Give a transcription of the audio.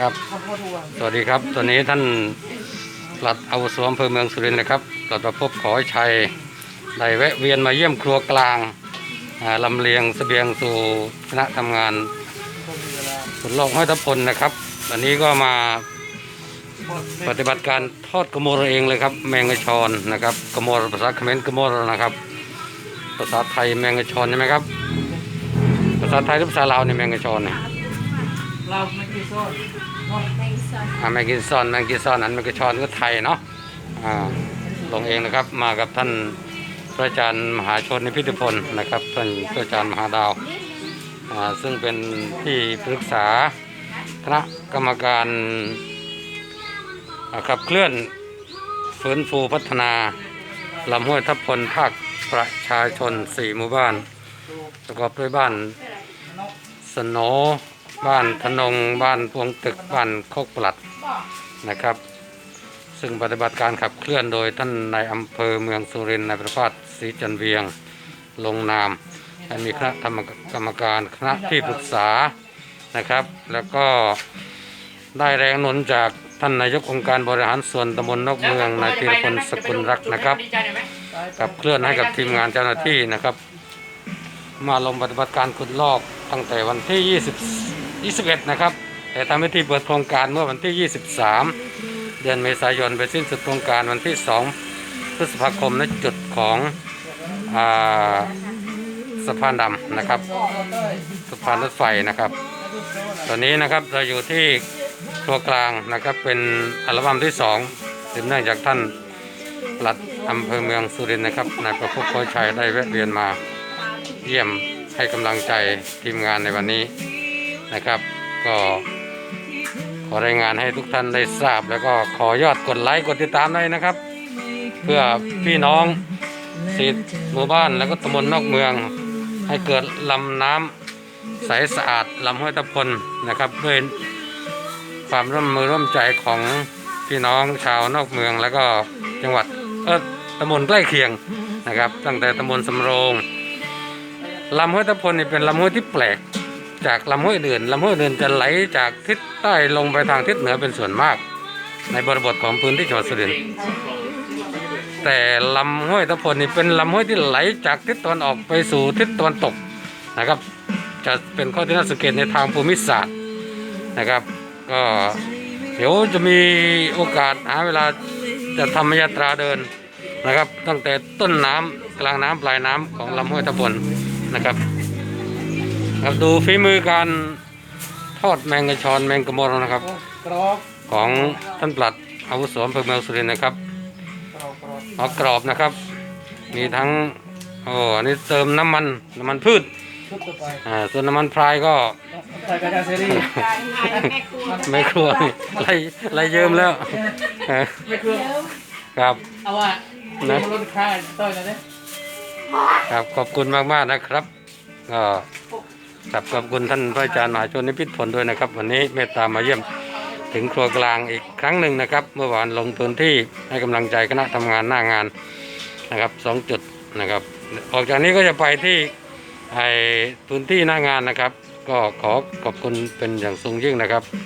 ครับ สวัสดีครับ ตอนนี้ท่านปลัดอาวุโสอำเภอเมืองสุรินทร์นะครับปลัดประพบขอให้ชัยได้แวะเวียนมาเยี่ยมครัวกลางลำเลียงเสบียงสู่คณะทำงานสุนโลกห้อยทัพพลนะครับวันนี้ก็มาปฏิบัติการทอดกระโมรเองเลยครับ แมงกะชอนนะครับกระโมรภาษาเขมรกระโมรนะครับ ภาษาไทยแมงกะชอนใช่ไหมครับ ภาษาไทยหรือภาษาลาวเนี่ยแมงกะชอนเนี่ย เราไม่กี่โซนเนาะอ่าแมงกินซอนแมงกินซอนอันแมงกะชอนก็ไทยเนาะอ่าลงเองนะครับมากับท่านพระอาจารย์มหาชนในพิธพลนะครับท่านพระอาจารย์มหาดาวอ่าซึ่งเป็นที่ปรึกษาคณะกรรมการอ่าขับเคลื่อนฟื้นฟูพัฒนาลำห้วยทับพลภาคประชาชนสี่หมู่บ้านประกอบด้วยบ้านสโหน บ้านธนงบ้านพวงตึกบ้านโคกปลัดนะครับ ซึ่งปฏิบัติการขับเคลื่อนโดยท่านนายอำเภอเมืองสุรินทร์นายประภาสศรีจันเวียงลงนามและมีคณะกรรมกรรมการคณะที่ปรึกษานะครับ แล้วก็ได้แรงหนุนจากท่านนายกองค์การบริหารส่วนตำบลนกเมืองนายธีรพลสกุลรักนะครับกับเคลื่อนให้กับทีมงานเจ้าหน้าที่นะครับ มาลงปฏิบัติการขุดลอกตั้งแต่วันที่ 20 21 นะครับ แต่ทำพิธีเปิดโครงการเมื่อวันที่ 23 เดือนเมษายน ไปสิ้นสุดโครงการวันที่ 2 พฤษภาคมณจุดของอสะพานดำนะครับสะพานรถไฟนะครับ ตอนนี้นะครับเราอยู่ที่ครัวกลางนะครับเป็นอัลบั้มที่2สืบเนื่องจากท่านปลัดอำเภอเมืองสุรินทร์นะครับนายประพบโพชัยได้แวะเวียนมาเยี่ยมให้กำลังใจทีมงานในวันนี้ นะครับ ก็ขอรายงานให้ทุกท่านได้ทราบ แล้วก็ขอยอดกดไลค์กดติดตามด้วยนะครับ เพื่อพี่น้องสิทธิ์หมู่บ้านแล้วก็ตำบลนอกเมือง ให้เกิดลำน้ำใสสะอาดลำห้วยตะพลนะครับด้วยความร่วมมือร่วมใจของพี่น้องชาวนอกเมือง แล้วก็จังหวัดเออตำบลใกล้เคียงนะครับ ตั้งแต่ตำบลสำโรงลำห้วยตะพลนี่เป็นลำห้วยที่แปลก จากลำห้วยอื่นลำห้วยอื่นจะไหลจากทิศใต้ลงไปทางทิศเหนือเป็นส่วนมาก ในบริบทของพื้นที่จังหวัดสุรินทร์แต่ลำห้วยตะพลนี่เป็นลำห้วยที่ไหลจากทิศตะวันออกไปสู่ทิศตะวันตกนะครับ จะเป็นข้อที่น่าสังเกตในทางภูมิศาสตร์นะครับ ก็เดี๋ยวจะมีโอกาสหาเวลาจะทำยาตราเดินนะครับ ตั้งแต่ต้นน้ำกลางน้ำปลายน้ำของลำห้วยตะพลนะครับ ครับดูฝีมือการทอดแมงกะชอนแมงกะมรนะครับ กรอบของท่านปลัดอาวุโสอำเภอเมืองสุรินทร์นะครับกรอบกรอบเอากรอบนะครับ มีทั้งโอ้อันนี้เติมน้ำมันน้ำมันพืชชุดต่อไปอ่าส่วนน้ำมันพรายก็ใส่กระจายเซรีไม่ครัวนี่ไล่ไล่เยิ้มแล้วเออไม่เครื่องครับเอาว่านะรถค่ายต้อยกันเนี่ยครับขอบคุณมากๆนะครับก็ ครับขอบคุณท่านพระอาจารย์มหาชนนิพิษผลด้วยนะครับ วันนี้เมตตามาเยี่ยมถึงครัวกลางอีกครั้งหนึ่งนะครับ เมื่อวานลงพื้นที่ให้กำลังใจคณะทำงานหน้างานนะครับสองจุดนะครับ ออกจากนี้ก็จะไปที่ไอพื้นที่หน้างานนะครับ ก็ขอขอบคุณเป็นอย่างสูงยิ่งนะครับ